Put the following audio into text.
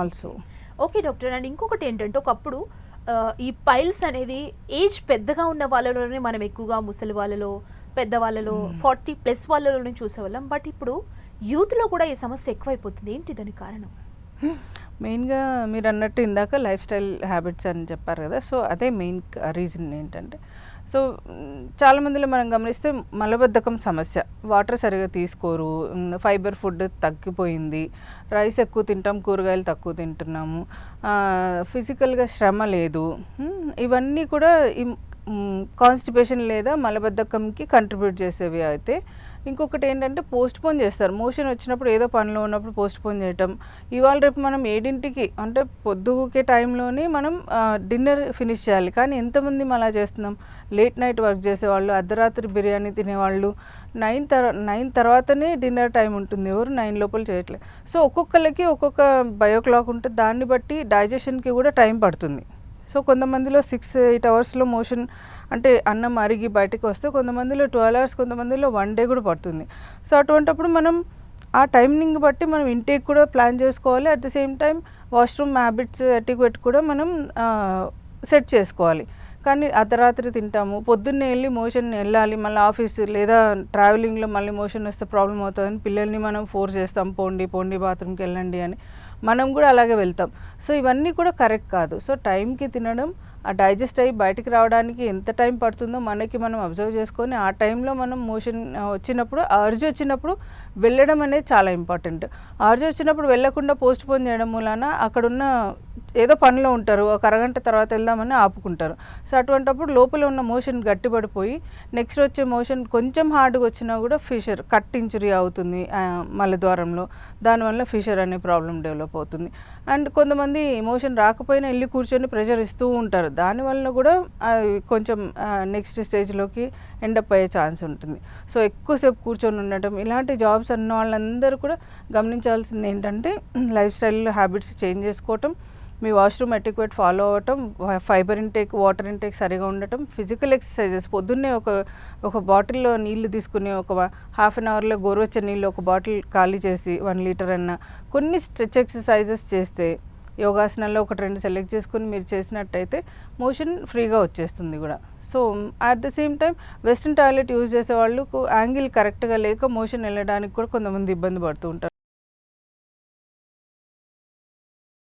Also okay doctor and ఇంకొకటి ఏంటంటే ఒకప్పుడు ఈ పైల్స్ అనేది ఏజ్ పెద్దగా ఉన్న వాళ్ళలోనే మనం ఎక్కువగా ముసలి వాళ్ళలో పెద్దవాళ్ళలో ఫార్టీ ప్లస్ వాళ్ళలోనే చూసేవాళ్ళం. బట్ ఇప్పుడు యూత్లో కూడా ఈ సమస్య ఎక్కువైపోతుంది. ఏంటి దాని కారణం? మెయిన్గా మీరు అన్నట్టు ఇందాక లైఫ్ స్టైల్ హ్యాబిట్స్ అని చెప్పారు కదా సో అదే మెయిన్ రీజన్ ఏంటంటే సో చాలామందిలో చాలా మందిలో మనం గమనిస్తే మలబద్ధకం సమస్య. వాటర్ సరిగా తీసుకోరు ఫైబర్ ఫుడ్ తగ్గిపోయింది రైస్ ఎక్కువ తింటాం కూరగాయలు తక్కువ తింటున్నాము ఫిజికల్గా శ్రమ లేదు ఇవన్నీ కూడా ఈ కాన్స్టిపేషన్ లేదా మలబద్ధకంకి కంట్రిబ్యూట్ చేసేవి అయితే ఇంకొకటి ఏంటంటే పోస్ట్ పోన్ చేస్తారు. మోషన్ వచ్చినప్పుడు ఏదో పనిలో ఉన్నప్పుడు పోస్ట్ పోన్ చేయటం. ఇవాళ రేపు మనం ఏడింటికి అంటే పొద్దుకే టైంలోనే మనం డిన్నర్ ఫినిష్ చేయాలి. కానీ ఎంతమంది మనం అలా చేస్తున్నాం? లేట్ నైట్ వర్క్ చేసేవాళ్ళు అర్ధరాత్రి బిర్యానీ తినేవాళ్ళు నైన్ తర్ నైన్ తర్వాతనే డిన్నర్ టైం ఉంటుంది. ఎవరు నైన్ లోపల చేయట్లేదు సో ఒక్కొక్కరికి ఒక్కొక్క బయో క్లాక్ ఉంటుంది దాన్ని బట్టి డైజెషన్కి కూడా టైం పడుతుంది. సో కొంతమందిలో సిక్స్ ఎయిట్ అవర్స్లో మోషన్ అంటే అన్నం అరిగి బయటకు వస్తే కొంతమందిలో ట్వెల్వ్ అవర్స్ కొంతమందిలో వన్ డే కూడా పడుతుంది. సో అటువంటప్పుడు మనం ఆ టైమింగ్ బట్టి మనం ఇంటేక్ కూడా ప్లాన్ చేసుకోవాలి. At the same time washroom habits etiquette కూడా మనం సెట్ చేసుకోవాలి. కానీ అర్ధరాత్రి తింటాము. పొద్దున్నే వెళ్ళి మోషన్ వెళ్ళాలి. మళ్ళీ ఆఫీస్ లేదా ట్రావెలింగ్లో మళ్ళీ మోషన్ వస్తే ప్రాబ్లం అవుతుందని పిల్లల్ని మనం ఫోర్స్ చేస్తాం. పోండి పోండి బాత్రూమ్కి వెళ్ళండి అని. మనం కూడా అలాగే వెళ్తాం. సో ఇవన్నీ కూడా కరెక్ట్ కాదు. సో టైంకి తినడం ఆ డైజెస్ట్ అయ్యి బయటికి రావడానికి ఎంత టైం పడుతుందో మనకి మనం అబ్జర్వ్ చేసుకొని ఆ టైంలో మనం మోషన్ వచ్చినప్పుడు అర్జ్ వచ్చినప్పుడు వెళ్ళడం అనేది చాలా ఇంపార్టెంట్. అర్జ్ వచ్చినప్పుడు వెళ్ళకుండా పోస్ట్ పోన్ చేయడం మూలాన అక్కడున్న ఏదో పనిలో ఉంటారు ఒక అరగంట తర్వాత వెళ్దామని ఆపుకుంటారు. సో అటువంటప్పుడు లోపల ఉన్న మోషన్ గట్టిపడిపోయి నెక్స్ట్ వచ్చే మోషన్ కొంచెం హార్డ్గా వచ్చినా కూడా ఫిషర్ కట్ ఇంచురీ అవుతుంది మలద్వారంలో దానివల్ల ఫిషర్ అనే ప్రాబ్లం డెవలప్ అవుతుంది. అండ్ కొంతమంది మోషన్ రాకపోయినా వెళ్ళి కూర్చొని ప్రెషర్ ఇస్తూ ఉంటారు. దానివల్ల కూడా కొంచెం నెక్స్ట్ స్టేజ్లోకి ఎండప్ అయ్యే ఛాన్స్ ఉంటుంది. సో ఎక్కువసేపు కూర్చొని ఉండటం ఇలాంటి జాబ్స్ అన్న వాళ్ళందరూ కూడా గమనించాల్సింది ఏంటంటే లైఫ్ స్టైల్ హ్యాబిట్స్ చేంజ్ చేసుకోవటం మీ వాష్రూమ్ ఎటిక్వేట్ ఫాలో అవ్వటం ఫైబర్ ఇంటేక్ వాటర్ ఇంటేక్ సరిగా ఉండటం ఫిజికల్ ఎక్సర్సైజెస్ పొద్దున్నే ఒక ఒక బాటిల్లో నీళ్ళు తీసుకుని ఒక హాఫ్ అన్ అవర్లో గోరువెచ్చని నీళ్ళు ఒక బాటిల్ ఖాళీ చేసి వన్ లీటర్ అన్న కొన్ని స్ట్రెచ్ ఎక్సర్సైజెస్ చేస్తే యోగాసనాల్లో ఒకటి రెండు సెలెక్ట్ చేసుకుని మీరు చేసినట్టయితే మోషన్ ఫ్రీగా వచ్చేస్తుంది కూడా. So at the same time western toilet use చేసే వాళ్ళు యాంగిల్ కరెక్ట్గా లేక మోషన్ వెళ్ళడానికి కూడా కొంతమంది ఇబ్బంది పడుతూ ఉంటారు.